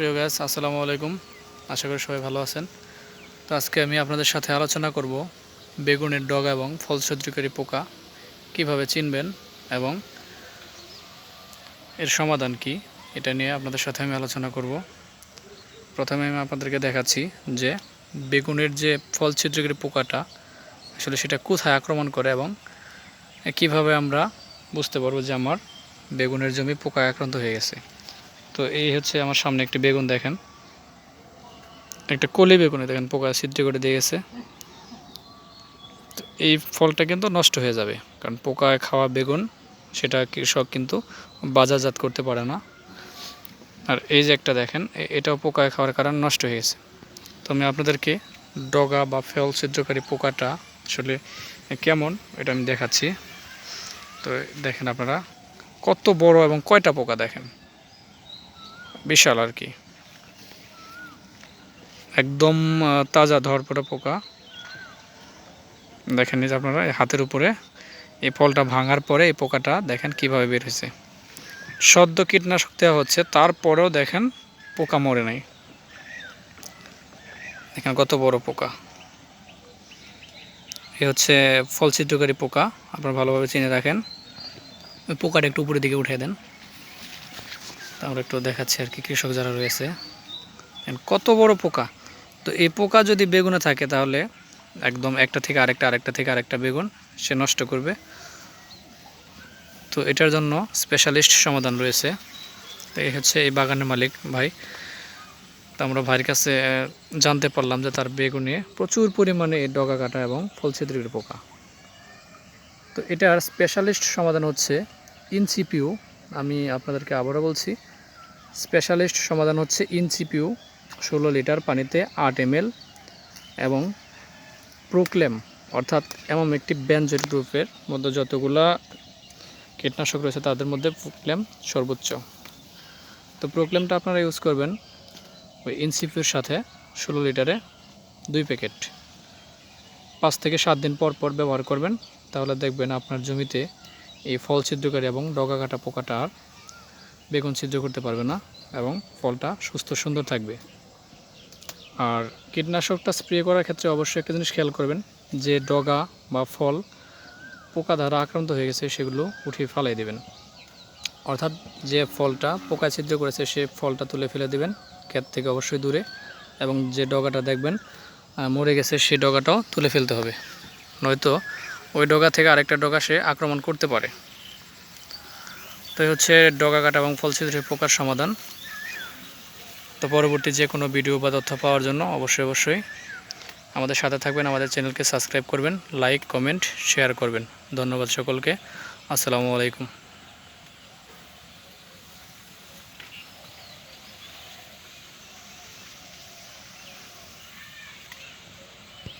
প্রিয় গ্যাস আসসালামু আলাইকুম। আশা করি সবাই ভালো আছেন। তো আজকে আমি আপনাদের সাথে আলোচনা করব বেগুনের ডগা এবং ফল সহ্যকারী পোকা কীভাবে চিনবেন এবং এর সমাধান কি, এটা নিয়ে আপনাদের সাথে আমি আলোচনা করব। প্রথমে আমি আপনাদেরকে দেখাচ্ছি যে বেগুনের যে ফল ছিদ্রকারী পোকাটা, আসলে সেটা কোথায় আক্রমণ করে এবং কীভাবে আমরা বুঝতে পারব যে আমার বেগুনের জমি পোকা আক্রান্ত হয়ে গেছে। তো এই হচ্ছে আমার সামনে একটি বেগুন দেখেন। একটা কলি বেগুনে দেখেন, পোকা ছিদ্র করে দিয়ে গেছে। এই ফলটা কিন্তু নষ্ট হয়ে যাবে, কারণ পোকায় খাওয়া বেগুন, সেটা কৃষক কিন্তু বাজারজাত করতে পারে না। আর এই যে একটা দেখেন এটাও পোকায় খাওয়ার কারণে নষ্ট হয়ে গেছে। তো আমি আপনাদেরকে ডগা বা ফল ছিদ্রকারী পোকাটা আসলে কেমন, এটা আমি দেখাচ্ছি। তো দেখেন আপনারা, কত বড় এবং কয়টা পোকা দেখেন? বিশাল আর কি। একদম তাজা ধরপড়া পোকা। দেখেন যে আপনারা হাতের উপরে এই ফলটা ভাঙার পরে এই পোকাটা দেখেন কীভাবে বের হয়েছে। সদ্য কীটনাশক দেওয়া হচ্ছে, তারপরেও দেখেন পোকা মরে নাই। দেখেন কত বড় পোকা। এ হচ্ছে ফল ছিদ্রকারী পোকা, আপনারা ভালোভাবে চিনে রাখেন। পোকাটা একটু উপরের দিকে উঠিয়ে দেন। তা আমরা একটু দেখাচ্ছি আর কি, কৃষক যারা রয়েছে। কত বড় পোকা। তো এই পোকা যদি বেগুনে থাকে তাহলে একদম একটা থেকে আরেকটা আরেকটা থেকে আরেকটা বেগুন সে নষ্ট করবে। তো এটার জন্য স্পেশালিস্ট সমাধান রয়েছে। তো এই হচ্ছে এই বাগানের মালিক ভাই। তো আমরা ভাইয়ের কাছে জানতে পারলাম যে তার বেগুনে প্রচুর পরিমাণে এই ডগা কাটা এবং ফল ছিদ্রের পোকা। তো এটার স্পেশালিস্ট সমাধান হচ্ছে ইনসিপিউ আমি আপনাদেরকে আবারও বলছি স্পেশালিস্ট সমাধান হচ্ছে ইনসিপিউ, ষোলো লিটার পানিতে আট এম এবং প্রোক্লেম, অর্থাৎ এমন একটি ব্যঞ্জন গ্রুপের মধ্যে যতগুলা কীটনাশক রয়েছে তাদের মধ্যে প্রোক্লেম সর্বোচ্চ। তো প্রোক্লেমটা আপনারা ইউজ করবেন ওই ইনসিপিউর সাথে ষোলো লিটারে দুই প্যাকেট। পাঁচ থেকে সাত দিন পর পর ব্যবহার করবেন, তাহলে দেখবেন আপনার জমিতে এই ফল ছিদ্রকারী এবং ডগা কাটা পোকাটা আর বেগুন ছিদ্র করতে পারবে না এবং ফলটা সুস্থ সুন্দর থাকবে। আর কীটনাশকটা স্প্রে করার ক্ষেত্রে অবশ্যই একটা জিনিস খেয়াল করবেন, যে ডগা বা ফল পোকা দ্বারা আক্রান্ত হয়ে গেছে, সেগুলো উঠিয়ে ফেলাই দেবেন। অর্থাৎ যে ফলটা পোকা ছিদ্র করেছে, সে ফলটা তুলে ফেলে দেবেন ক্ষেত থেকে অবশ্যই দূরে এবং যে ডগাটা দেখবেন মরে গেছে সেই ডগাটাও তুলে ফেলতে হবে। নয়তো ওই ডগা থেকে আরেকটা ডগা সে আক্রমণ করতে পারে। তো হচ্ছে ডগা কাটা এবং ফল প্রকার সমাধান। তো পরবর্তী যে কোনো ভিডিও বা তথ্য পাওয়ার জন্য অবশ্যই অবশ্যই আমাদের সাথে থাকবেন, আমাদের চ্যানেলকে সাবস্ক্রাইব করবেন, লাইক, কমেন্ট, শেয়ার করবেন। ধন্যবাদ সকলকে। আসসালামু আলাইকুম।